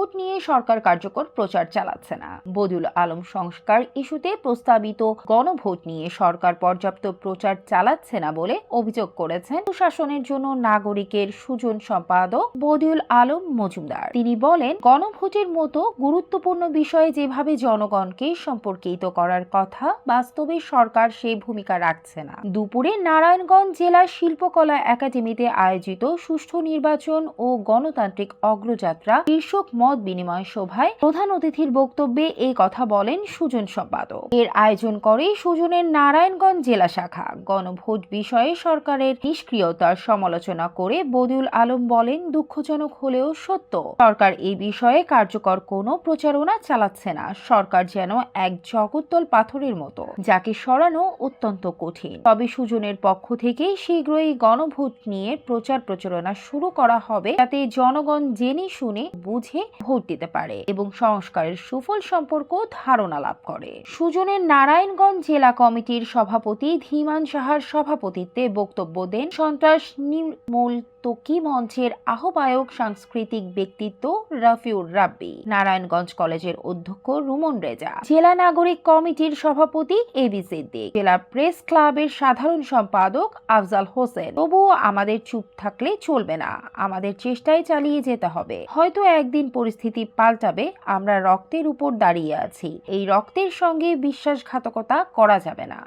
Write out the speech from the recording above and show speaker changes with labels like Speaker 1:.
Speaker 1: গণভোট নিয়ে সরকার কার্যকর প্রচার চালাচ্ছে না। বদিউল আলম সংস্কার ইস্যুতে প্রস্তাবিত গণভোট নিয়ে সরকার পর্যাপ্ত প্রচার চালাচ্ছে না বলে অভিযোগ করেছেন সুশাসনের জন্য নাগরিকের সুজন সম্পাদক বদিউল আলম মজুমদার। তিনি বলেন, গণভোটের মতো গুরুত্বপূর্ণ বিষয়ে যেভাবে জনগণকে সম্পর্কিত করার কথা, বাস্তবে সরকার সেই ভূমিকা রাখছে না। দুপুরে নারায়ণগঞ্জ জেলা শিল্পকলা একাডেমিতে আয়োজিত সুষ্ঠু নির্বাচন ও গণতান্ত্রিক অগ্রযাত্রা শীর্ষক মত বিনিময় সভায় প্রধান অতিথির বক্তব্যে এই কথা বলেন সুজন সম্পাদক। এর আয়োজন করে সুজনের নারায়ণগঞ্জ জেলা শাখা। গণভোট বিষয়ে সরকারের নিষ্ক্রিয়তার সমালোচনা করে বদিউল আলম বলেন, দুঃখজনক হলেও সত্য। সরকার এই বিষয়ে কার্যকর কোনো প্রচারণা চালাচ্ছে না। সরকার যেন এক জগত্তল পাথরের মতো, যাকে সরানো অত্যন্ত কঠিন। তবে সুজনের পক্ষ থেকে শীঘ্রই গণভোট নিয়ে প্রচার প্রচারণা শুরু করা হবে, যাতে জনগণ জেনে শুনে বুঝে ভোট দিতে পারে এবং সংস্কারের সুফল সম্পর্ক ধারণা লাভ করে। সুজনের নারায়ণগঞ্জ জেলা কমিটির সভাপতি ধীমান সাহার সভাপতিত্বে বক্তব্য দেন সন্ত্রাস নির্মূল তকি মঞ্চের আহ্বায়ক সাংস্কৃতিক ব্যক্তিত্ব রাফিউর রাব্বি, নারায়ণগঞ্জ কলেজের অধ্যক্ষ রুমন রেজা, জেলা নাগরিক কমিটির সভাপতি এবি সিদ্দিক, জেলা প্রেস ক্লাবের সাধারণ সম্পাদক আফজাল হোসেন। তবুও আমাদের চুপ থাকলে চলবে না, আমাদের চেষ্টায় চালিয়ে যেতে হবে। হয়তো একদিন পরিস্থিতি পাল্টাবে আমরা রক্তের উপর দাঁড়িয়ে আছি। এই রক্তের সঙ্গে বিশ্বাসঘাতকতা করা যাবে না।